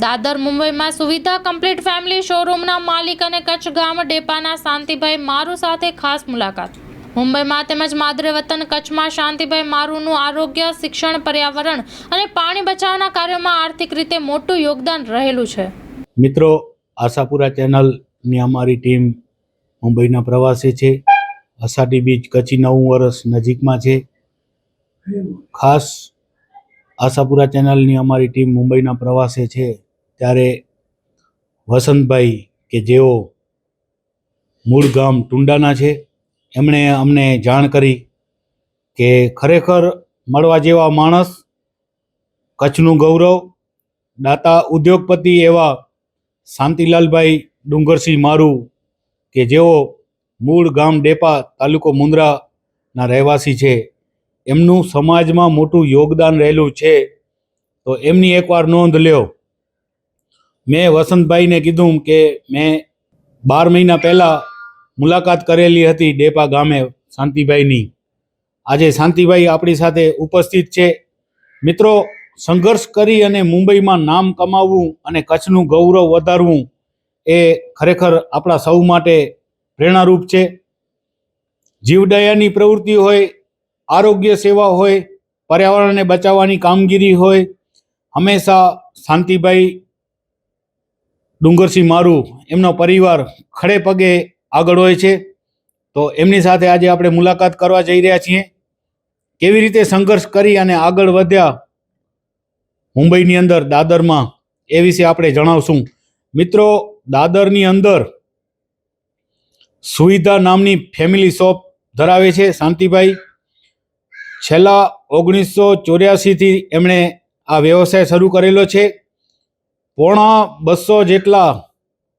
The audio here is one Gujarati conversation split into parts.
દાદર મુંબઈમાં સુવિધા કમ્પ્લીટ ફેમિલી શોરૂમના માલિક અને કચ્છ ગામ ડેપાના શાંતિભાઈ મારુ સાથે ખાસ મુલાકાત. મુંબઈમાં તેમજ માદરે વતન કચ્છમાં શાંતિભાઈ મારુનું આરોગ્ય, શિક્ષણ, પર્યાવરણ અને પાણી બચાવના કાર્યોમાં આર્થિક રીતે મોટું યોગદાન રહેલું છે. મિત્રો, આશાપુરા ચેનલની અમારી ટીમ મુંબઈના પ્રવાસે છે. અસાટી બીચ કચ્છી નવું વર્ષ નજીકમાં છે. ખાસ આશાપુરા ચેનલની અમારી ટીમ મુંબઈના પ્રવાસે છે. ત્યારે વસંતભાઈ કે જેઓ મૂળ ગામ ટુંડાના છે, એમણે અમને જાણ કરી કે ખરેખર મળવા જેવા માણસ, કચ્છનું ગૌરવ, દાતા ઉદ્યોગપતિ એવા શાંતિલાલભાઈ ડુંગરસિંહ મારુ કે જેઓ મૂળ ગામ ડેપા તાલુકો મુંદ્રાના રહેવાસી છે, એમનું સમાજમાં મોટું યોગદાન રહેલું છે, તો એમની એકવાર નોંધ લ્યો. મેં વસંતભાઈને કીધું કે મેં બાર મહિના પહેલાં મુલાકાત કરેલી હતી ડેપા ગામે શાંતિભાઈની. આજે શાંતિભાઈ આપણી સાથે ઉપસ્થિત છે. મિત્રો, સંઘર્ષ કરી અને મુંબઈમાં નામ કમાવવું અને કચ્છનું ગૌરવ વધારવું એ ખરેખર આપણા સૌ માટે પ્રેરણારૂપ છે. જીવદયાની પ્રવૃત્તિ હોય, આરોગ્ય સેવા હોય, પર્યાવરણને બચાવવાની કામગીરી હોય, હંમેશા શાંતિભાઈ ડુંગરસિંહ મારુ એમનો પરિવાર ખડે પગે આગળ હોય છે. તો એમની સાથે આજે આપણે મુલાકાત કરવા જઈ રહ્યા છીએ. કેવી રીતે સંઘર્ષ કરી અને આગળ વધ્યા મુંબઈની અંદર દાદરમાં એ વિશે આપણે જણાવશું. મિત્રો, દાદરની અંદર સુવિધા નામની ફેમિલી શોપ ધરાવે છે શાંતિભાઈ. છેલ્લા ઓગણીસો ચોર્યાસીથી એમણે આ વ્યવસાય શરૂ કરેલો છે. પોણા બસો જેટલા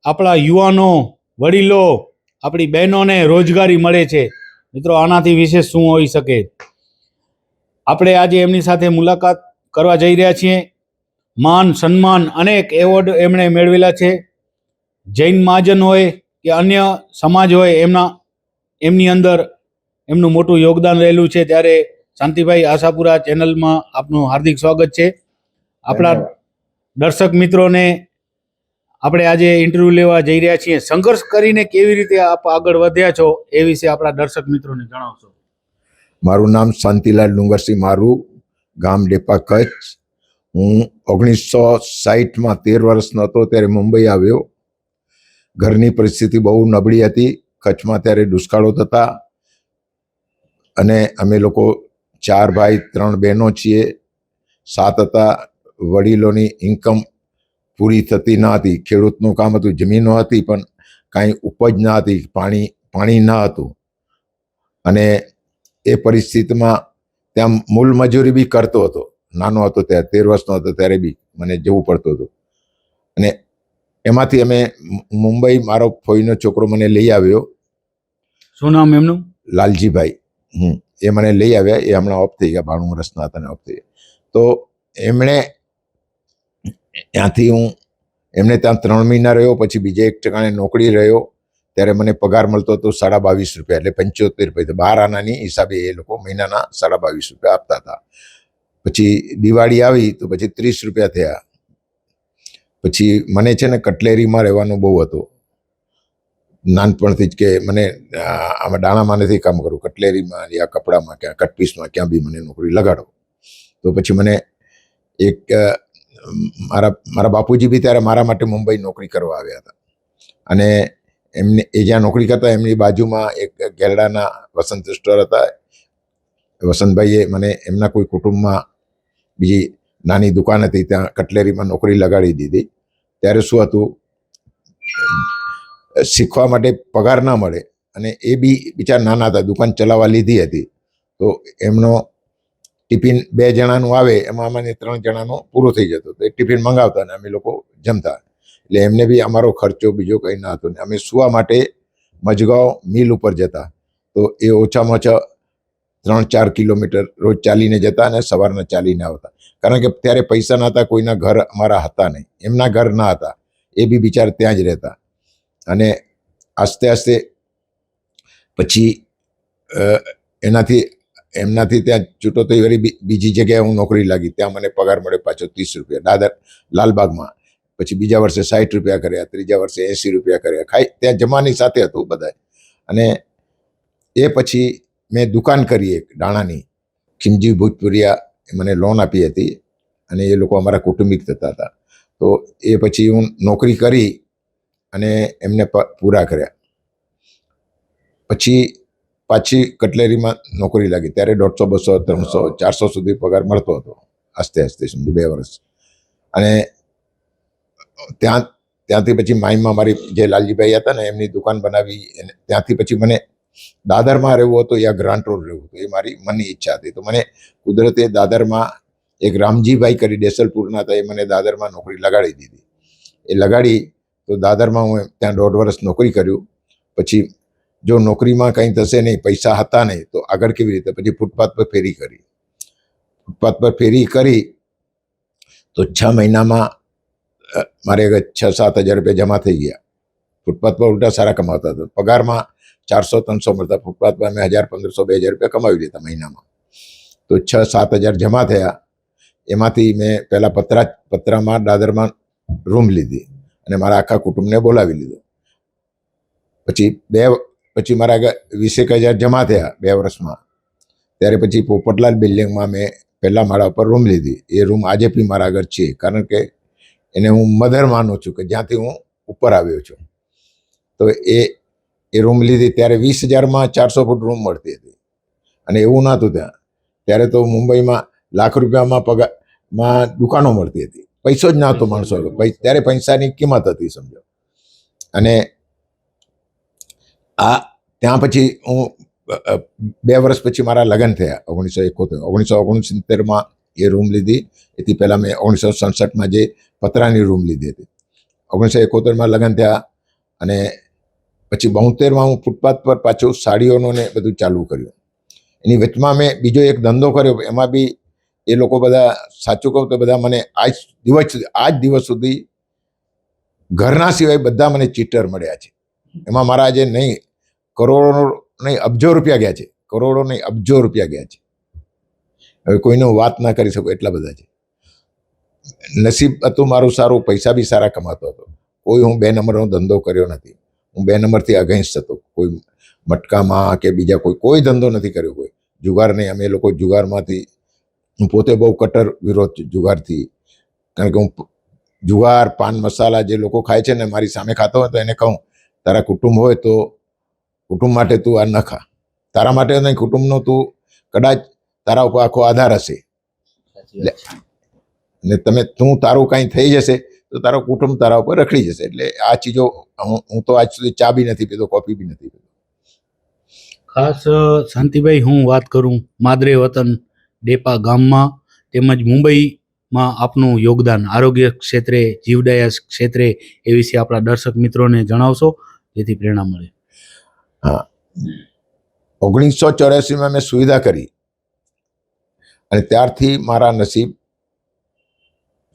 આપણા યુવાનો, વડીલો, આપણી બહેનોને રોજગારી મળે છે. મિત્રો, આનાથી વિશેષ શું હોઈ શકે? આપણે આજે એમની સાથે મુલાકાત કરવા જઈ રહ્યા છીએ. માન, સન્માન અનેક એવોર્ડ એમણે મેળવેલા છે. જૈન મહાજન હોય કે અન્ય સમાજ હોય, એમના, એમની અંદર એમનું મોટું યોગદાન રહેલું છે. ત્યારે શાંતિભાઈ આશાપુરા ચેનલમાં આપનું હાર્દિક સ્વાગત છે. આપણા દર્શક મિત્રોને આપણે આજે ઇન્ટરવ્યૂ લેવા જઈ રહ્યા છીએ. સંઘર્ષ કરીને કેવી રીતે આપ આગળ વધ્યા છો એ વિશે આપણા દર્શક મિત્રોને જણાવશો. મારું નામ શાંતિલાલ ડુંગરસિંહ મારું, ગામ ડેપા કચ્છ. હું ઓગણીસો સાહીઠમાં તેર વર્ષનો હતો ત્યારે મુંબઈ આવ્યો. ઘરની પરિસ્થિતિ બહુ નબળી હતી. કચ્છમાં ત્યારે દુષ્કાળો થતા અને અમે લોકો ચાર ભાઈ, ત્રણ બહેનો છીએ. સાત હતા વડીલોની ઇન્કમ પૂરી થતી ન હતી. ખેડૂતનું કામ હતું જમીનો હતી પણ કાંઈ ઉપજ ન હતી પાણી પાણી ન હતું. અને એ પરિસ્થિતિમાં ત્યાં મૂલ મજૂરી બી કરતો હતો. નાનો હતો ત્યારે તેર વર્ષનો હતો ત્યારે બી મને જવું પડતું હતું. અને એમાંથી અમે મુંબઈ મારો ફોઈનો છોકરો મને લઈ આવ્યો. શું નામ એમનું? લાલજીભાઈ. હમ. એ મને લઈ આવ્યા. એ હમણાં ઓફ થઈ ગયા બાણું વર્ષના હતા ને ઓફ થઈ ગયા. તો એમણે ત્યાંથી હું એમને ત્યાં ત્રણ મહિના રહ્યો, પછી બીજે એક ઠેકાણે નોકરી રહ્યો, ત્યારે મને પગાર મળતો હતો સાડા બાવીસ રૂપિયા એટલે પંચોતેર રૂપિયા બાર આનાની હિસાબે એ લોકો મહિનાના સાડા બાવીસ રૂપિયા આપતા હતા. પછી દિવાળી આવી તો પછી ત્રીસ રૂપિયા થયા. પછી મને છે ને કટલેરીમાં રહેવાનું બહુ હતું. નાનપણથી જ કે મને આમાં દાણામાં નથી કામ કરું, કટલેરીમાં યા કપડામાં, ક્યાં કટપીસમાં, ક્યાં બી મને નોકરી લગાડો. તો પછી મને એક મારા મારા બાપુજી બી ત્યારે મારા માટે મુંબઈ નોકરી કરવા આવ્યા હતા. અને એમને, એ જ્યાં નોકરી કરતા એમની બાજુમાં એક ગેરડાના વસંત સ્ટોર હતા. વસંતભાઈએ મને એમના કોઈ કુટુંબમાં બીજી નાની દુકાન હતી, ત્યાં કટલેરીમાં નોકરી લગાડી દીધી. ત્યારે શું હતું? શીખવા માટે પગાર ના મળે. અને એ બી બિચાર નાના હતા, દુકાન ચલાવવા લીધી હતી. તો એમનો ટિફિન બે જણાનું આવે, એમાં અમને ત્રણ જણાનો પૂરો થઈ જતો. તો એ ટિફિન મંગાવતા અને અમે લોકો જમતા. એટલે એમને બી અમારો ખર્ચો બીજો કંઈ ના હતો. ને અમે સુવા માટે મજગાવ મિલ ઉપર જતા. તો એ ઓછામાં ઓછા ત્રણ ચાર કિલોમીટર રોજ ચાલીને જતા અને સવારના ચાલીને આવતા. કારણ કે ત્યારે પૈસા ન હતા, કોઈના ઘર અમારા હતા નહીં. એમના ઘર ના હતા. એ બી બિચાર ત્યાં જ રહેતા. અને આસ્તે આસ્તે પછી એનાથી એમનાથી ત્યાં છૂટો થઈ વળી બીજી જગ્યાએ હું નોકરી લાગી. ત્યાં મને પગાર મળ્યો પાછો ત્રીસ રૂપિયા. દાદર, લાલબાગમાં. પછી બીજા વર્ષે સાઠ રૂપિયા કર્યા, ત્રીજા વર્ષે એંસી રૂપિયા કર્યા. ખાઈ, ત્યાં જમાની સાથે હતું બધા અને એ પછી મેં દુકાન કરી એક દાણાની. ખીમજી ભૂતપુરિયા મને લોન આપી હતી અને એ લોકો અમારા કુટુંબિક થતા હતા. તો એ પછી હું નોકરી કરી અને એમને પૂરા કર્યા. પછી પાછી કટલેરીમાં નોકરી લાગી. ત્યારે દોઢસો, બસો, ત્રણસો, ચારસો સુધી પગાર મળતો હતો. આસ્તે આસ્તે સમજી, બે વર્ષ. અને ત્યાં, ત્યાંથી પછી માઈમાં મારી જે લાલજીભાઈ હતા ને, એમની દુકાન બનાવી અને ત્યાંથી પછી મને દાદરમાં રહેવું હતું, યા ગ્રાન્ટ રોડ રહેવું હતું, એ મારી મનની ઈચ્છા હતી. તો મને કુદરતે દાદરમાં એક રામજીભાઈ કરી, ડેસલપુરના હતા, એ મને દાદરમાં નોકરી લગાડી દીધી. એ લગાડી, તો દાદરમાં હું ત્યાં દોઢ વર્ષ નોકરી કર્યું. પછી જો નોકરીમાં કંઈ થશે નહીં પૈસા હતા નહીં તો આગળ કેવી રીતે? પછી ફૂટપાથ પર ફેરી કરી. ફૂટપાથ પર ફેરી કરી તો છ મહિનામાં અ, મારે આગળ છ સાત હજાર રૂપિયા જમા થઈ ગયા. ફૂટપાથ પર ઉલટા સારા કમાતા હતા. પગારમાં ચારસો ત્રણસો મળતા ફૂટપાથ પર અમે હજાર પંદરસો બે હજાર રૂપિયા કમાવી લેતા મહિનામાં. તો છ સાત હજાર જમા થયા. એમાંથી મેં પહેલાં પતરા પતરામાં દાદરમાં રૂમ લીધી અને મારા આખા કુટુંબને બોલાવી લીધો. પછી બે પછી મારા વીસેક હજાર જમા થયા બે વર્ષમાં. ત્યારે પછી પોપટલાલ બિલ્ડિંગમાં મેં પહેલા માળા ઉપર રૂમ લીધી. એ રૂમ આજે બી મારા આગળ છે. કારણ કે એને હું મધર માનું છું કે જ્યાંથી હું ઉપર આવ્યો છું. તો એ એ રૂમ લીધી ત્યારે વીસ હજારમાં ચારસો ફૂટ રૂમ મળતી હતી. અને એવું નહોતું ત્યાં. ત્યારે તો મુંબઈમાં લાખ રૂપિયામાં પગારમાં દુકાનો મળતી હતી. પૈસો જ નહોતો માણસો ત્યારે પૈસાની કિંમત હતી સમજો. અને આ ત્યાં પછી હું બે વર્ષ પછી મારા લગ્ન થયા, ઓગણીસો એકોતેર, ઓગણીસો ઓગણસિત્તેરમાં એ રૂમ લીધી. એથી પહેલાં મેં ઓગણીસો સડસઠમાં જે પતરાની રૂમ લીધી હતી. ઓગણીસો એકોતેરમાં લગ્ન થયા અને પછી બોતેરમાં હું ફૂટપાથ પર પાછું સાડીઓનું ને બધું ચાલુ કર્યું. એની વચમાં મેં બીજો એક ધંધો કર્યો. એમાં બી એ લોકો બધા, સાચું કહું તો બધા મને આજ દિવસ સુધી આજ દિવસ સુધી ઘરના સિવાય બધા મને ચીટર મળ્યા છે. એમાં મારા આજે નહીં કરોડો નહીં અબજો રૂપિયા ગયા છે. કરોડો નહીં અબજો રૂપિયા ગયા છે. હવે કોઈનો વાત ના કરી શકું એટલા બધા છે. નસીબ હતું મારું સારું, પૈસા બી સારા કમાતો હતો. કોઈ હું બે નંબરનો ધંધો કર્યો નથી. હું બે નંબરથી અગેન્સ્ટ હતો. કોઈ મટકામાં કે બીજા કોઈ કોઈ ધંધો નથી કર્યો કોઈ. જુગાર નહીં અમે લોકો જુગારમાંથી, હું પોતે બહુ કટર વિરોધ જુગારથી. કારણ કે હું જુગાર, પાન મસાલા જે લોકો ખાય છે ને મારી સામે ખાતો હોય તો એને કહું, તારા કુટુંબ હોય તો કુટુંબ માટે તું આ ન ખા. તારા માટે નહીં કુટુંબનો તું કદાચ તારા ઉપર આખો આધાર હશે. ને તમે તું તારું કાંઈ થઈ જશે તો તારો કુટુંબ તારા ઉપર રખડી જશે. એટલે આ ચીજો હું હું તો આજ સુધી ચા બી નથી પીતો કોફી બી નથી પીતો ખાસ શાંતિભાઈ હું વાત કરું માદરે વતન ડેપા ગામમાં તેમજ મુંબઈમાં આપનું યોગદાન. આરોગ્ય ક્ષેત્રે જીવદયા ક્ષેત્રે એ વિશે આપણા દર્શક મિત્રોને જણાવશો જેથી પ્રેરણા મળે. ઓગણીસો ચોર્યાસીમાં મેં સુવિધા કરી. અને ત્યારથી મારા નસીબ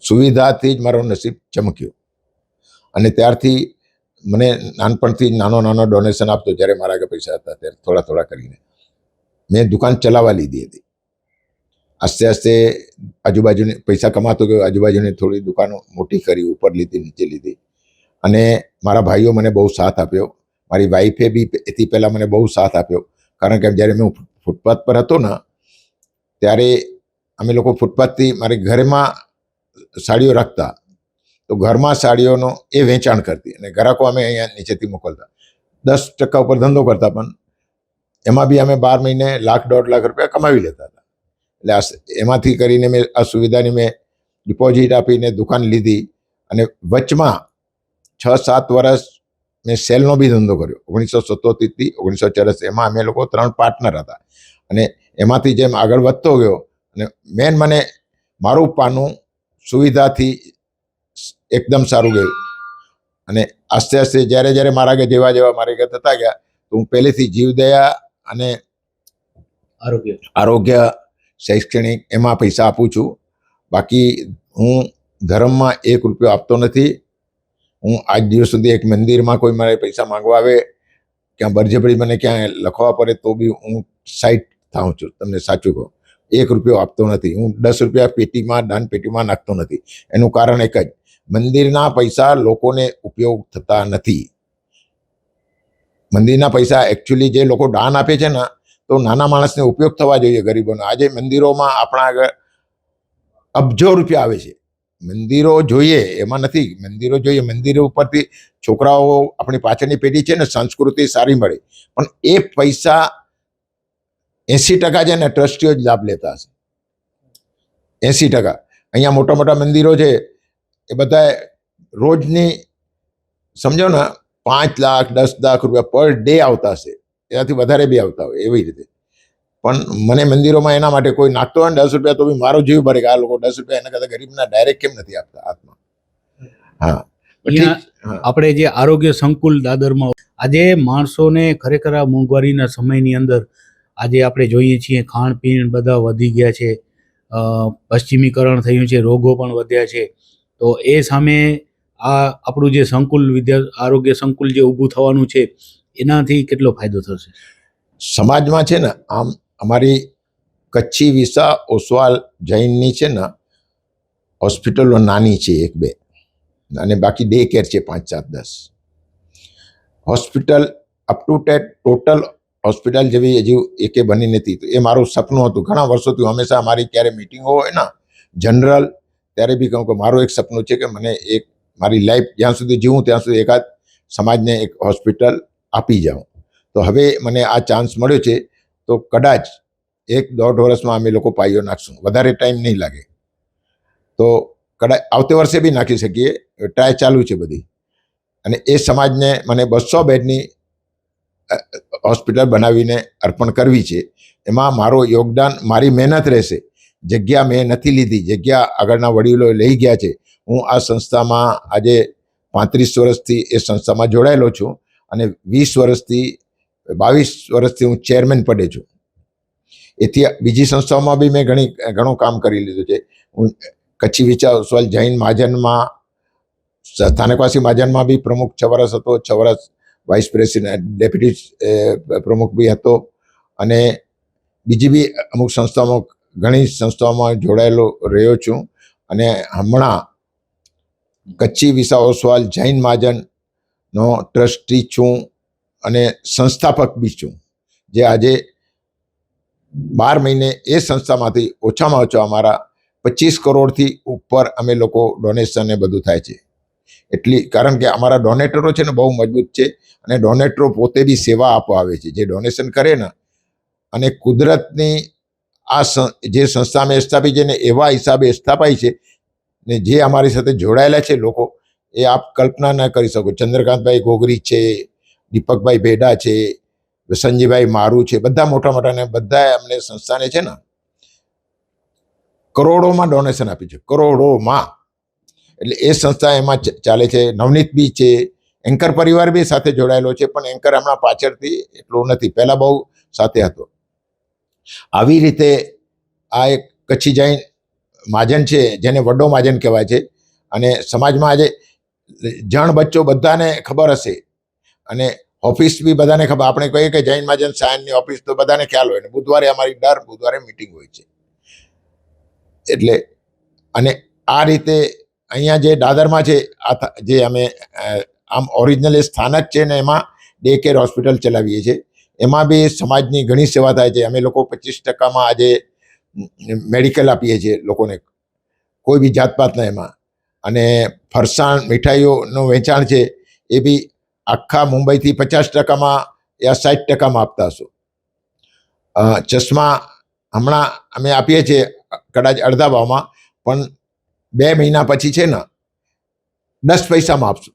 સુવિધાથી જ મારો નસીબ ચમક્યો. અને ત્યારથી મને નાનપણથી નાનો નાનો ડોનેશન આપતો જ્યારે મારા આગળ પૈસા હતા ત્યારે થોડા થોડા કરીને. મેં દુકાન ચલાવવા લીધી હતી. આસ્તે આસ્તે આજુબાજુની પૈસા કમાતો ગયો, આજુબાજુની થોડી દુકાનો મોટી કરી, ઉપર લીધી, નીચે લીધી. અને મારા ભાઈઓ મને બહુ સાથ આપ્યો. મારી વાઈફે બી એથી પહેલાં મને બહુ સાથ આપ્યો. કારણ કે જ્યારે હું ફૂટપાથ પર હતો ને, ત્યારે અમે લોકો ફૂટપાથથી મારી ઘરમાં સાડીઓ રાખતા. તો ઘરમાં સાડીઓનો એ વેચાણ કરતી અને ગ્રાહકો અમે અહીંયા નીચેથી મોકલતા. દસ ટકા ઉપર ધંધો કરતા પણ એમાં બી અમે બાર મહિને લાખ દોઢ લાખ રૂપિયા કમાવી લેતા હતા. એટલે આ એમાંથી કરીને મેં આ સુવિધાની મેં ડિપોઝિટ આપીને દુકાન લીધી અને વચમાં છ સાત વર્ષ મેં સેલનો બી ધંધો કર્યો. ઓગણીસો સત્તોતેરથી ઓગણીસો ચોરસ એમાં અમે લોકો ત્રણ પાર્ટનર હતા. અને એમાંથી જેમ આગળ વધતો ગયો અને મેન મને મારું પાનું સુવિધાથી એકદમ સારું ગયું. અને આસ્તે આસ્તે જ્યારે જ્યારે મારા આગળ જેવા જેવા મારા કે થતા ગયા તો હું પહેલેથી જીવદયા અને આરોગ્ય. આરોગ્ય શૈક્ષણિક એમાં પૈસા આપું છું. બાકી હું ધર્મમાં એક રૂપિયો આપતો નથી. હું આજ દિવસ સુધી એક મંદિરમાં કોઈ મારે પૈસા માંગવા આવે, ક્યાં બરજબરી મને ક્યાં લખવા પડે, તો બી હું સાઈટ થાઉં છું. તમને સાચું કહું. એક રૂપિયો આપતો નથી. હું દસ રૂપિયા પેટીમાં, દાન પેટીમાં નાખતો નથી. એનું કારણ એક જ. મંદિરના પૈસા લોકોને ઉપયોગ થતા નથી. મંદિરના પૈસા એકચ્યુઅલી જે લોકો દાન આપે છે ને, તો નાના માણસને ઉપયોગ થવા જોઈએ ગરીબોનો. આજે મંદિરોમાં આપણા આગળ અબજો રૂપિયા આવે છે. મંદિરો જોઈએ, એમાં નથી. મંદિરો જોઈએ, મંદિરો ઉપરથી છોકરાઓ આપણી પાછળની પેઢી છે ને, સંસ્કૃતિ સારી મળે. પણ એ પૈસા એંસી ટકા છે ને ટ્રસ્ટીઓ જ લાભ લેતા હશે. એંસી ટકા. અહીંયા મોટા મોટા મંદિરો છે, એ બધા રોજની, સમજો ને, પાંચ લાખ, દસ લાખ રૂપિયા પર ડે આવતા હશે. એનાથી વધારે બી આવતા હોય, એવી રીતે. પણ મને મંદિરોમાં એના માટે કોઈ નાખતો હોય ને દસ રૂપિયા તો બી મારો જીવ ભરે કે આ લોકો દસ રૂપિયા એના કરતા ગરીબના ડાયરેક્ટ કેમ નથી આપતા હાથમાં? હા. આપણે જે આરોગ્ય સંકુલ દાદરમાં આજે માણસોને ખરેખર આ મોંઘવારીના સમયની અંદર આજે આપણે જોઈએ છીએ ખાણપીણ બધા વધી ગયા છે પશ્ચિમીકરણ થયું છે રોગો પણ વધ્યા છે. તો એ સામે આ આપણું જે સંકુલ વિદ્યા આરોગ્ય સંકુલ જે ઊભું થવાનું છે એનાથી કેટલો ફાયદો થશે? સમાજમાં છે ને આમ અમારી કચ્છી વિસા ઓસવાલ જૈનની છે ને, હોસ્પિટલો નાની છે એક બે, અને બાકી ડે કેર છે પાંચ સાત દસ. Hospital up to TET total hospital જેવી હજી એકે બની નથી. તો એ મારું સપનું હતું. ઘણા વર્ષોથી હંમેશા અમારી ક્યારે મિટિંગો હોય ને જનરલ ત્યારે બી કહું કે મારું એક સપનું છે કે મને એક મારી લાઈફ જ્યાં સુધી જીવું ત્યાં સુધી એકાદ સમાજને એક હોસ્પિટલ આપી જાઉં. તો હવે મને આ ચાન્સ મળ્યો છે. તો કદાચ એક દોઢ વર્ષમાં અમે લોકો પાયો નાખશું. વધારે ટાઈમ નહીં લાગે. તો કદાચ આવતે વર્ષે બી નાખી શકીએ. ટ્રાય ચાલુ છે બધી. અને એ સમાજને મને બસો બેડની હોસ્પિટલ બનાવીને અર્પણ કરવી છે. એમાં મારો યોગદાન, મારી મહેનત રહેશે. જગ્યા મેં નથી લીધી. જગ્યા આગળના વડીલો લઈ ગયા છે. હું આ સંસ્થામાં આજે પાંત્રીસ વર્ષથી એ સંસ્થામાં જોડાયેલો છું. અને વીસ વર્ષથી બાવીસ વર્ષથી હું ચેરમેન પડે છું. એથી બીજી સંસ્થાઓમાં બી મેં ઘણી, ઘણું કામ કરી લીધું છે. હું કચ્છી વિચાર ઉસ્વાલ જૈન મહાજનમાં, સ્થાનકવાસી મહાજનમાં બી પ્રમુખ છ વર્ષ હતો. છ વર્ષ વાઇસ પ્રેસિડેન્ટ ડેપ્યુટી પ્રમુખ બી હતો. અને બીજી બી અમુક સંસ્થાઓમાં ઘણી સંસ્થાઓમાં જોડાયેલો રહ્યો છું. અને હમણાં કચ્છી વિસા ઓસવાલ જૈન મહાજનનો ટ્રસ્ટી છું. અને સંસ્થાપક બી છું. જે આજે બાર મહિને એ સંસ્થામાંથી ઓછામાં ઓછા અમારા પચીસ કરોડથી ઉપર અમે લોકો ડોનેશન ને બધું થાય છે. એટલી, કારણ કે અમારા ડોનેટરો છે ને બહુ મજબૂત છે અને ડોનેટરો પોતે બી સેવા આપવા આવે છે. જે ડોનેશન કરે ને અને કુદરતની આ જે સંસ્થા મેં સ્થાપી છે ને એવા હિસાબે સ્થાપાઈ છે ને જે અમારી સાથે જોડાયેલા છે લોકો, એ આપ કલ્પના ન કરી શકો. ચંદ્રકાંતભાઈ ગોગરી છે દીપકભાઈ ભેડા છે સંજીભાઈ મારું છે, બધા મોટા મોટા ને બધા અમને સંસ્થાને છે ને કરોડોમાં ડોનેશન આપ્યું છે, કરોડોમાં. એટલે એ સંસ્થા એમાં ચાલે છે. નવનીત બી છે, એન્કર પરિવાર બી સાથે જોડાયેલો છે, પણ એન્કર હમણાં પાછળથી એટલો નથી, પહેલા બહુ સાથે હતો. આવી રીતે આ એક કચ્છી જૈન મહાજન છે, જેને વડો મહાજન કહેવાય છે, અને સમાજમાં આજે જણ બચ્ચો બધાને ખબર હશે અને ઓફિસ બી બધાને ખબર, આપણે કહીએ કે જૈન મહાજન સાયનની ઓફિસ તો બધાને ખ્યાલ હોય ને, બુધવારે અમારી દર બુધવારે મિટિંગ હોય છે. એટલે, અને આ રીતે અહીંયા જે દાદરમાં છે, આ જે અમે આમ ઓરિજિનલ સ્થાનક છે ને એમાં ડે કેર હોસ્પિટલ ચલાવીએ છીએ. એમાં બી સમાજની ઘણી સેવા થાય છે. અમે લોકો પચીસ ટકામાં આજે મેડિકલ આપીએ છીએ લોકોને. કોઈ બી જાતપાતના એમાં. અને ફરસાણ મીઠાઈઓનું વેચાણ છે, એ બી આખા મુંબઈથી પચાસ ટકામાં યા સાઠ ટકામાં આપતા હશો. ચશ્મા હમણાં અમે આપીએ છીએ કદાચ અડધા ભાવમાં પણ બે મહિના પછી છે ને દસ પૈસામાં આપશું.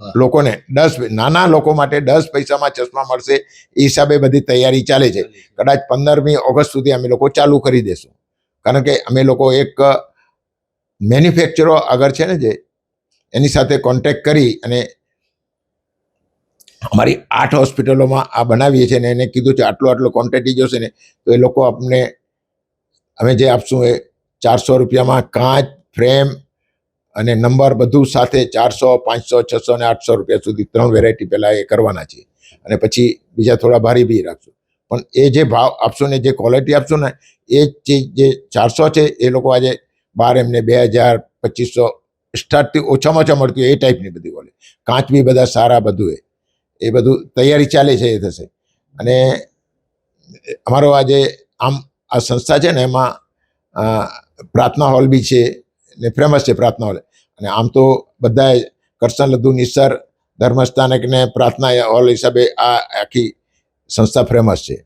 લોકોને દસ નાના લોકો માટે દસ પૈસામાં ચશ્મા મળશે એ હિસાબે બધી તૈયારી ચાલે છે. કદાચ પંદરમી ઓગસ્ટ સુધી અમે લોકો ચાલુ કરી દેશું. કારણ કે અમે લોકો એક મેન્યુફેક્ચરો આગળ છે ને જે એની સાથે કોન્ટેક્ટ કરી અને અમારી આઠ હોસ્પિટલોમાં આ બનાવીએ છીએ ને એને કીધું છે આટલો આટલો ક્વોન્ટિટી જોશે ને, તો એ લોકો આપને અમે જે આપશું એ ચારસો રૂપિયામાં કાચ, ફ્રેમ અને નંબર બધું સાથે ચારસો, પાંચસો, છસો ને આઠસો રૂપિયા સુધી ત્રણ વેરાયટી પહેલાં એ કરવાના છે અને પછી બીજા થોડા ભારી બી રાખશું. પણ એ જે ભાવ આપશો ને, જે ક્વોલિટી આપશો ને, એ ચીજ જે ચારસો છે એ લોકો આજે બાર એમને બે હજાર પચીસો સ્ટાર્ટથી ઓછામાં ઓછા મળતી હોય એ ટાઈપની બધી ક્વોલિટી કાચ બી બધા સારા બધું એ. એ બધું તૈયારી ચાલે છે એ થશે. અને અમારો આ જે આમ આ સંસ્થા છે ને એમાં પ્રાર્થના હોલ બી છે ને ફેમસ છે પ્રાર્થના હોલ. અને આમ તો બધા કરશન લધુ, નિસર, ધર્મસ્થાનક ને પ્રાર્થના હોલ હિસાબે આ આખી સંસ્થા ફેમસ છે.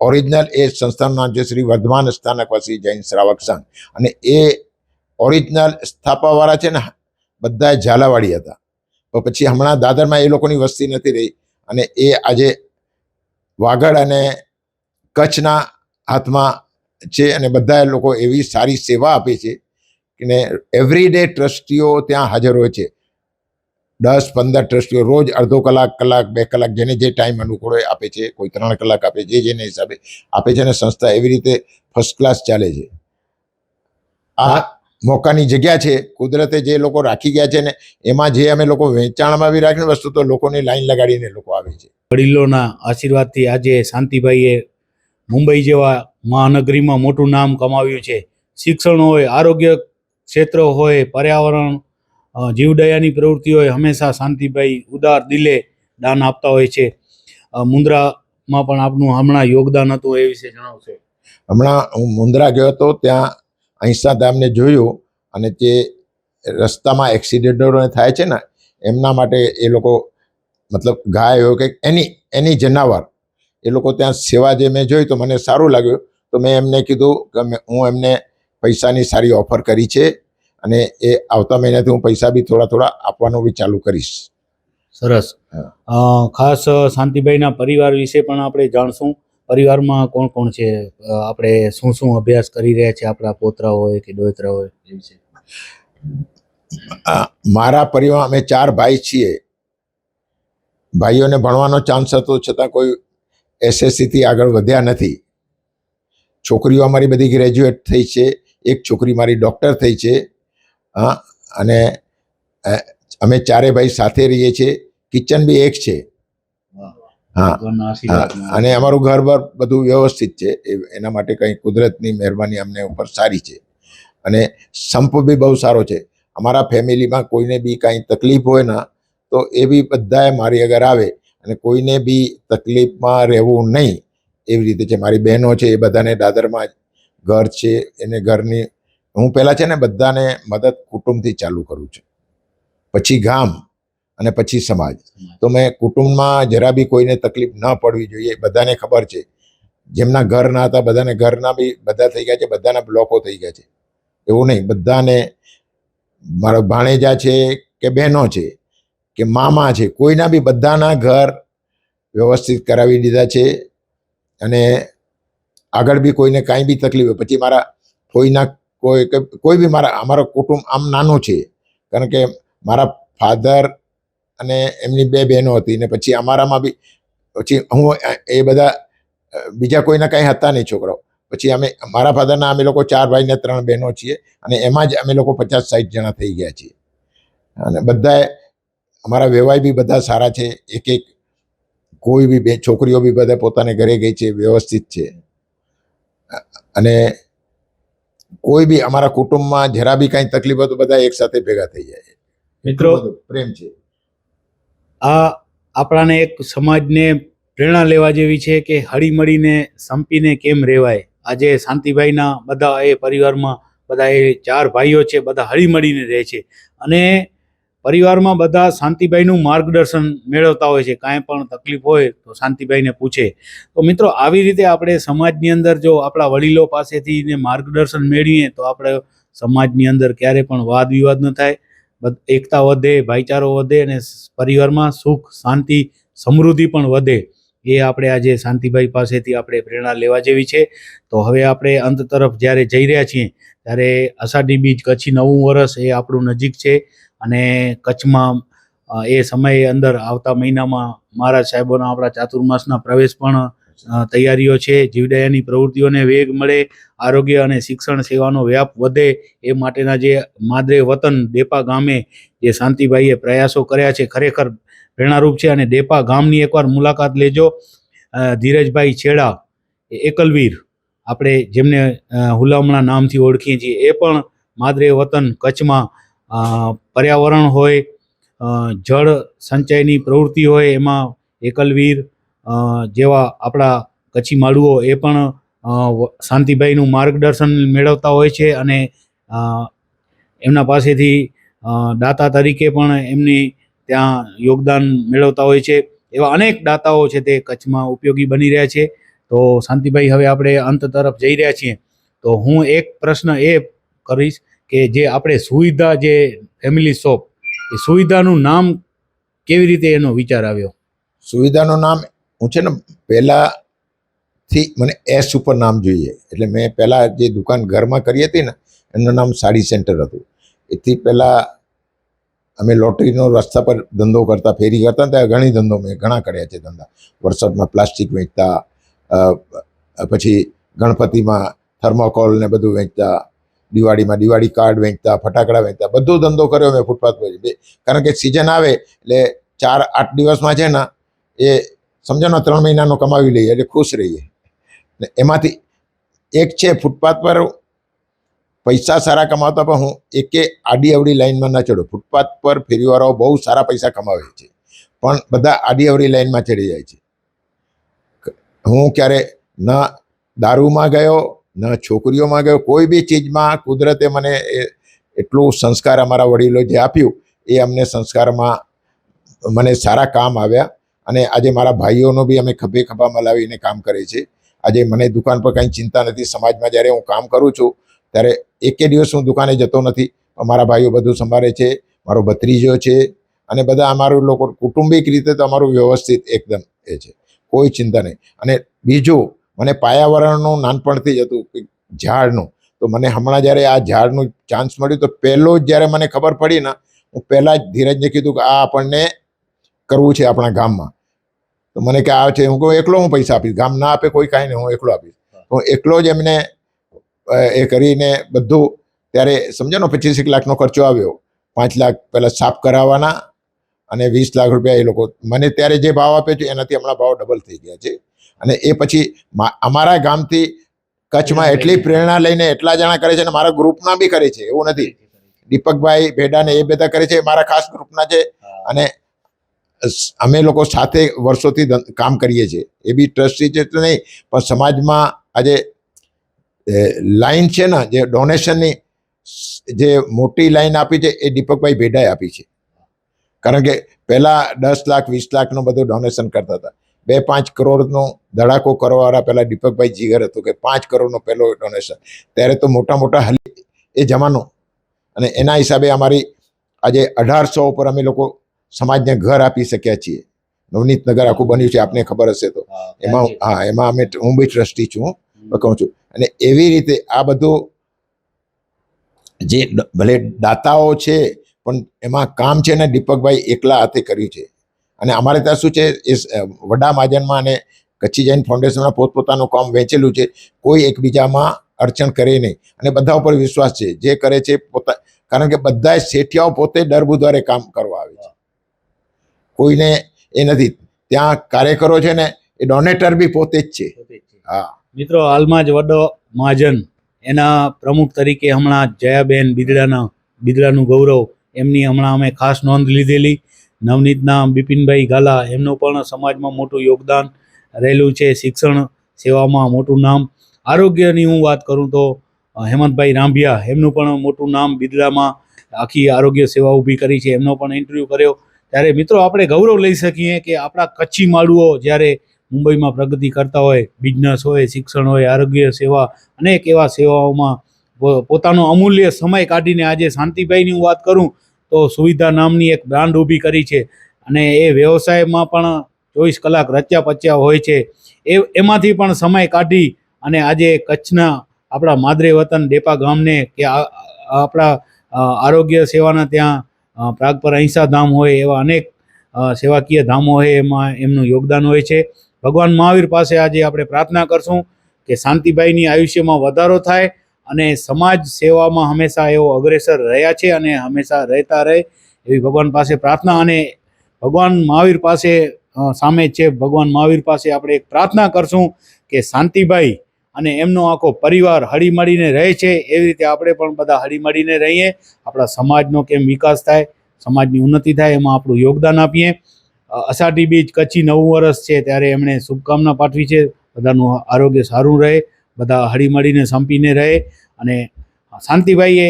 ઓરિજિનલ એ સંસ્થાનું નામ છે શ્રી વર્ધમાન સ્થાનકવાસી જૈન શ્રાવક સંઘ. અને એ ઓરિજિનલ સ્થાપવાવાળા છે ને બધા ઝાલાવાડી હતા. પણ પછી હમણાં દાદરમાં એ લોકોની વસ્તી નથી રહી. અને એ આજે વાગડ અને કચ્છના હાથમાં છે અને બધા લોકો એવી સારી સેવા આપે છે ને એવરી ડે ટ્રસ્ટીઓ ત્યાં હાજર હોય છે. દસ, પંદર ટ્રસ્ટીઓ રોજ અડધો કલાક કલાક, બે કલાક જેને જે ટાઈમ અનુકૂળ હોય આપે છે, કોઈ ત્રણ કલાક આપે જે જેને હિસાબે આપે છે અને સંસ્થા એવી રીતે ફર્સ્ટ ક્લાસ ચાલે છે. આ મોકાની જગ્યા છે કુદરતે જે લોકો રાખી ગયા છે ને એમાં જે અમે લોકો વેચાણમાં બી રાખીને વસ્તુ તો લોકોની લાઈન લગાડીને લોકો આવે છે. વડીલોના આશીર્વાદથી આજે શાંતિભાઈએ મુંબઈ જેવા મહાનગરીમાં મોટું નામ કમાવ્યું છે. શિક્ષણ હોય આરોગ્ય ક્ષેત્ર હોય પર્યાવરણ જીવદયાની પ્રવૃત્તિ હોય હંમેશા શાંતિભાઈ ઉદાર દિલે દાન આપતા હોય છે. મુન્દ્રામાં પણ આપનું હમણાં યોગદાન હતું એ વિશે જણાવશો? હમણાં હું મુન્દ્રા ગયો હતો ત્યાં અહિંસા ધામને જોયું અને જે રસ્તામાં એક્સિડન્ટોને થાય છે ને એમના માટે એ લોકો મતલબ ગાય હોય કે એની એની જનાવર એ લોકો ત્યાં સેવા જે મેં જોઈ તો મને સારું લાગ્યું. તો મેં એમને કીધું કે હું એમને પૈસાની સારી ઓફર કરી છે અને એ આવતા મહિનાથી હું પૈસા બી થોડા થોડા આપવાનું બી ચાલુ કરીશ. સરસ. ખાસ શાંતિભાઈના પરિવાર વિશે પણ આપણે જાણશું. પરિવારમાં કોણ કોણ છે? આપણે શું શું અભ્યાસ કરી રહ્યા છે આપણા પોતરા હોય કે દોતરા હોય? એ વિશે મારા પરિવાર અમે ચાર ભાઈ છીએ. ભાઈઓને ભણવાનો ચાન્સ હતો છતાં કોઈ એસએસસીથી આગળ વધ્યા નથી. છોકરીઓ અમારી બધી ગ્રેજ્યુએટ થઈ છે. એક છોકરી મારી ડૉક્ટર થઈ છે. હા અને અમે ચારે ભાઈ સાથે રહીએ છીએ. કિચન બી એક છે. હા અને અમારું ઘર બર બધું વ્યવસ્થિત છે એના માટે કંઈ કુદરતની મહેરબાની અમને ઉપર સારી છે. અને સંપ બી બહુ સારો છે. અમારા ફેમિલીમાં કોઈને બી કાંઈ તકલીફ હોય ના તો એ બી બધાએ મારી આગળ આવે અને કોઈને બી તકલીફમાં રહેવું નહીં એવી રીતે છે મારી બહેનો છે એ બધાને દાદરમાં ઘર છે એને ઘરની હું પહેલાં છે ને બધાને મદદ કુટુંબથી ચાલુ કરું છું. પછી ગામ. અને પછી સમાજ. તો મેં કુટુંબમાં જરા બી કોઈને તકલીફ ન પડવી જોઈએ બધાને ખબર છે. જેમના ઘર ના હતા બધાને ઘરના બી બધા થઈ ગયા છે બધાના બ્લોકો થઈ ગયા છે. એવું નહીં બધાને મારો ભાણેજા છે કે બહેનો છે કે મામા છે કોઈના બી બધાના ઘર વ્યવસ્થિત કરાવી દીધા છે અને આગળ બી કોઈને કાંઈ બી તકલીફ હોય પછી મારા કોઈના કોઈ કોઈ બી મારા અમારો કુટુંબ આમ નાનું છે. કારણ કે મારા ફાધર અને એમની બે બહેનો હતી ને પછી અમારામાં બી પછી હું એ બધા બીજા કોઈના કાંઈ હતા નહીં છોકરાઓ. પછી અમે મારા ફાધરના અમે લોકો ચાર ભાઈ ને ત્રણ બહેનો છીએ અને એમાં જ અમે લોકો પચાસ સાઠ જણા થઈ ગયા છીએ. અને બધાએ અમારા વ્યવહાર બી બધા સારા છે. એક એક કોઈ બી બે છોકરીઓ બી બધા પોતાને ઘરે ગઈ છે વ્યવસ્થિત છે. અને કોઈ બી અમારા કુટુંબમાં જરા બી કાંઈ તકલીફ હોય તો બધા એકસાથે ભેગા થઈ જાય. મિત્રો પ્રેમ છે. આ આપણાને એક સમાજને પ્રેરણા લેવા જેવી છે કે હળીમળીને સંપીને કેમ રહેવાય? આજે શાંતિભાઈના બધા એ પરિવારમાં બધા એ ચાર ભાઈઓ છે, બધા હળીમળીને રહે છે. અને પરિવારમાં બધા શાંતિભાઈનું માર્ગદર્શન મેળવતા હોય છે. કાંઈ પણ તકલીફ હોય તો શાંતિભાઈને પૂછે. તો મિત્રો, આવી રીતે આપણે સમાજની અંદર જો આપણા વડીલો પાસેથી માર્ગદર્શન મેળવીએ તો આપણે સમાજની અંદર ક્યારે પણ વાદ વિવાદ ન થાય. એકતા વધે, ભાઈચારો વધે અને પરિવારમાં સુખ, શાંતિ, સમૃદ્ધિ પણ વધે. એ આપણે આજે શાંતિભાઈ પાસેથી આપણે પ્રેરણા લેવા જેવી છે. તો હવે આપણે અંત તરફ જ્યારે જઈ રહ્યા છીએ, ત્યારે અષાઢી બીજ કચ્છી નવું વર્ષ એ આપણું નજીક છે અને કચ્છમાં એ સમયે અંદર આવતા મહિનામાં મહારાજ સાહેબોના આપણા ચાતુર્માસના પ્રવેશ પણ તૈયારીઓ છે, જીવદયાની પ્રવૃત્તિઓને વેગ મળે, આરોગ્ય અને શિક્ષણ સેવાનો વ્યાપ વધે એ માટેના જે માદરે વતન દેપા ગામે જે શાંતિભાઈએ પ્રયાસો કર્યા છે, ખરેખર પ્રેરણારૂપ છે અને દેપા ગામની એકવાર મુલાકાત લેજો. ધીરજભાઈ છેડા એકલવીર, આપણે જેમને હુલામણા નામથી ઓળખીએ છીએ, એ પણ માદરે વતન કચ્છમાં પર્યાવરણ હોય જળ સંચયની પ્રવૃત્તિ હોય, એમાં એકલવીર જેવા આપણા કચ્છી માળુઓ એ પણ શાંતિભાઈનું માર્ગદર્શન મેળવતા હોય છે અને એમના પાસેથી દાતા તરીકે પણ એમની ત્યાં યોગદાન મેળવતા હોય છે. એવા અનેક દાતાઓ છે તે કચ્છમાં ઉપયોગી બની રહ્યા છે. તો શાંતિભાઈ, હવે આપણે અંત તરફ જઈ રહ્યા છીએ. તો હું એક પ્રશ્ન એ કરીશ કે જે આપણે સુવિધા જે ફેમિલી શોપ, એ સુવિધાનું નામ કેવી રીતે એનો વિચાર આવ્યો? સુવિધાનું નામ હું છે ને પહેલાંથી મને એસ ઉપર નામ જોઈએ. એટલે મેં પહેલાં જે દુકાન ઘરમાં કરી હતી ને એમનું નામ સાડી સેન્ટર હતું. એથી પહેલાં અમે લોટરીનો રસ્તા પર ધંધો કરતા, ફેરી કરતા ત્યાં ઘણી ધંધો મેં, ઘણા કર્યા છે ધંધા. વરસાદમાં પ્લાસ્ટિક વેચતા પછી ગણપતિમાં થર્મોકોલ ને બધું વેચતા, દિવાળીમાં દિવાળી કાર્ડ વેચતા, ફટાકડા વેચતા, બધો ધંધો કર્યો મેં ફૂટપાથ પર કારણ કે સિઝન આવે એટલે ચાર, આઠ દિવસમાં છે ને, એ સમજો ને ત્રણ મહિનાનો કમાવી લઈએ એટલે ખુશ રહીએ. ને એમાંથી એક છે ફૂટપાથ પર પૈસા સારા કમાવતા, પણ હું એકે આડી અવડી લાઇનમાં ના ચડો. ફૂટપાથ પર ફેરીવાળાઓ બહુ સારા પૈસા કમાવે છે. પણ બધા આડી અવડી લાઇનમાં ચડી જાય છે. હું ક્યારે ન દારૂમાં ગયો, ન છોકરીઓમાં ગયો, કોઈ બી ચીજમાં કુદરતે મને એટલું સંસ્કાર અમારા વડીલો જે આપ્યું, એ અમને સંસ્કારમાં મને સારા કામ આવ્યા. અને આજે મારા ભાઈઓનો બી અમે ખભે ખભા મલાવીને કામ કરે છે. આજે મને દુકાન પર કંઈ ચિંતા નથી. સમાજમાં જ્યારે હું કામ કરું છું, ત્યારે એકે દિવસ હું દુકાને જતો નથી. મારા ભાઈઓ બધું સંભાળે છે, મારો ભત્રીજો છે અને બધા અમારું લોકો કુટુંબિક રીતે તો અમારું વ્યવસ્થિત એકદમ એ છે. કોઈ ચિંતા નહીં. અને બીજું, મને પાયાવરણનું નાનપણથી જ હતું કે ઝાડનું. તો મને હમણાં જ્યારે આ ઝાડનું ચાન્સ મળ્યું, તો પહેલો જ જ્યારે મને ખબર પડી ને, હું પહેલાં જ ધીરજને કીધું કે આ આપણને કરવું છે આપણા ગામમાં. તો મને કે આ છે હું કહું એકલો હું પૈસા આપીશ. ગામ ના આપે કોઈ કાંઈ નહીં હું એકલો આપીશ. હું. એકલો જ એમને એ કરીને બધું ત્યારે સમજો ને પચીસ એક લાખનો ખર્ચો આવ્યો. પાંચ લાખ પહેલાં સાફ કરાવવાના અને વીસ લાખ રૂપિયા એ લોકો મને ત્યારે જે ભાવ આપે છે એનાથી હમણાં ભાવ ડબલ થઈ ગયા છે. અને એ પછી અમારા ગામથી કચ્છમાં એટલી પ્રેરણા લઈને એટલા જણા કરે છે અને મારા ગ્રુપના બી કરે છે એવું નથી. દીપકભાઈ ભેડા ને એ બધા કરે છે મારા ખાસ ગ્રુપના છે. અને અમે લોકો સાથે વર્ષોથી કામ કરીએ છીએ. એ બી ટ્રસ્ટી છે તો નહીં, પણ સમાજમાં આજે લાઈન છે ને, જે ડોનેશનની, જે મોટી લાઈન આપી છે, એ દીપકભાઈ ભેડાએ આપી છે. કારણ કે પહેલાં દસ લાખ, વીસ લાખનું બધું ડોનેશન કરતા હતા. બે પાંચ કરોડનો ધડાકો કરવાવાળા પહેલાં દીપકભાઈ જીગર હતું કે પાંચ કરોડનો પહેલો ડોનેશન. ત્યારે તો મોટા મોટા હલી એ જમાનો. અને એના હિસાબે અમારી આજે અઢારસો ઉપર અમે લોકો સમાજને ઘર આપી શક્યા છીએ. નવનીત નગર આખું બન્યું છે આપને ખબર હશે તો. એમાં હા એમાં અમે હું બી ટ્રસ્ટી છું કહું છું. અને એવી રીતે આ બધું જે ભલે દાતાઓ છે પણ એમાં કામ છે ને દીપકભાઈ એકલા હાથે કર્યું છે. અને અમારે ત્યાં શું છે એ વડા મહાજનમાં અને કચ્છી જૈન ફાઉન્ડેશનમાં પોતપોતાનું કામ વહેંચેલું છે કોઈ એકબીજામાં અડચણ કરે નહીં. અને બધા ઉપર વિશ્વાસ છે જે કરે છે પોતા કારણ કે બધા શેઠિયાઓ પોતે દર બુધવારે કામ કરવા આવે છે. કોઈને એ નથી. ત્યાં કાર્યકરો છે ને એ ડોનેટર બી પોતે જ છે. હા. મિત્રો હાલમાં જ વડો મહાજન એના પ્રમુખ તરીકે હમણાં જયાબેન બિદડાના બિદડાનું ગૌરવ એમની હમણાં અમે ખાસ નોંધ લીધેલી. નવનીતના બિપિનભાઈ ગાલા એમનું પણ સમાજમાં મોટું યોગદાન રહેલું છે. શિક્ષણ સેવામાં મોટું નામ. આરોગ્યની હું વાત કરું તો હેમંતભાઈ રાંભિયા એમનું પણ મોટું નામ બિદડામાં આખી આરોગ્ય સેવા ઊભી કરી છે. એમનો પણ ઇન્ટરવ્યૂ કર્યો. ત્યારે મિત્રો આપણે ગૌરવ લઈ શકીએ કે આપણા કચ્છી માળુઓ જ્યારે મુંબઈમાં પ્રગતિ કરતા હોય બિઝનેસ હોય, શિક્ષણ હોય, આરોગ્ય સેવા, અનેક એવા સેવાઓમાં પોતાનો અમૂલ્ય સમય કાઢીને આજે શાંતિભાઈની હું વાત કરું, તો સુવિધા નામની એક બ્રાન્ડ ઊભી કરી છે. અને એ વ્યવસાયમાં પણ ચોવીસ કલાક રચ્યા પચ્યા હોય છે. એ, એમાંથી પણ સમય કાઢી અને આજે કચ્છના આપણા માદરે વતન ડેપા ગામને કે આપણા આરોગ્ય સેવાના ત્યાં અ, પ્રાગપર અહિંસા ધામ હોય એવા અનેક સેવાકીય ધામો હોય એમાં એમનું યોગદાન હોય છે. ભગવાન મહાવીર પાસે આજે આપણે પ્રાર્થના કરશું કે શાંતિભાઈની આયુષ્યમાં વધારો થાય અને સમાજ સેવામાં હંમેશા એવો અગ્રેસર રહ્યા છે અને હંમેશા રહેતા રહે એવી ભગવાન પાસે પ્રાર્થના અને ભગવાન મહાવીર પાસે સામે છે. ભગવાન મહાવીર પાસે આપણે એક પ્રાર્થના કરશું કે શાંતિભાઈ અને એમનો આખો પરિવાર હળીમળીને રહે છે. એવી રીતે આપણે પણ બધા હળીમળીને રહીએ. આપણા સમાજનો કેમ વિકાસ થાય, સમાજની ઉન્નતિ થાય, એમાં આપણું યોગદાન આપીએ. અષાઢી બીજ કચ્છી નવું વર્ષ છે ત્યારે એમણે શુભકામના પાઠવી છે. બધાનું આરોગ્ય સારું રહે, બધા હળીમળીને સંપીને રહે. અને શાંતિભાઈએ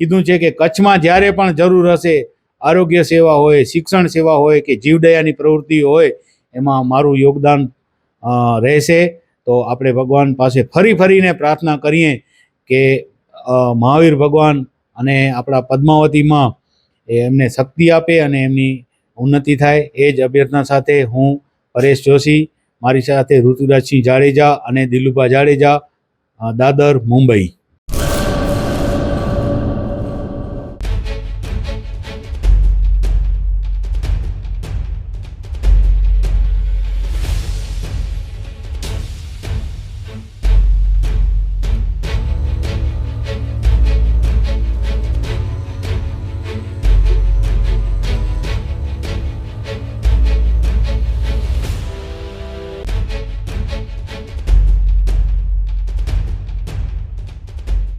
કીધું છે કે કચ્છમાં જ્યારે પણ જરૂર હશે, આરોગ્ય સેવા હોય, શિક્ષણ સેવા હોય કે જીવદયાની પ્રવૃત્તિ હોય, એમાં મારું યોગદાન રહેશે. તો આપણે ભગવાન પાસે ફરી ફરીને પ્રાર્થના કરીએ કે મહાવીર ભગવાન અને આપણા પદ્માવતીમાં એમને શક્તિ આપે અને એમની ઉન્નતિ થાય. એ જ અભ્યર્થના સાથે હું પરેશ જોશી, મારી સાથે ઋતુરાજસિંહ જાડેજા અને દિલુભા જાડેજા દાદર, મુંબઈ.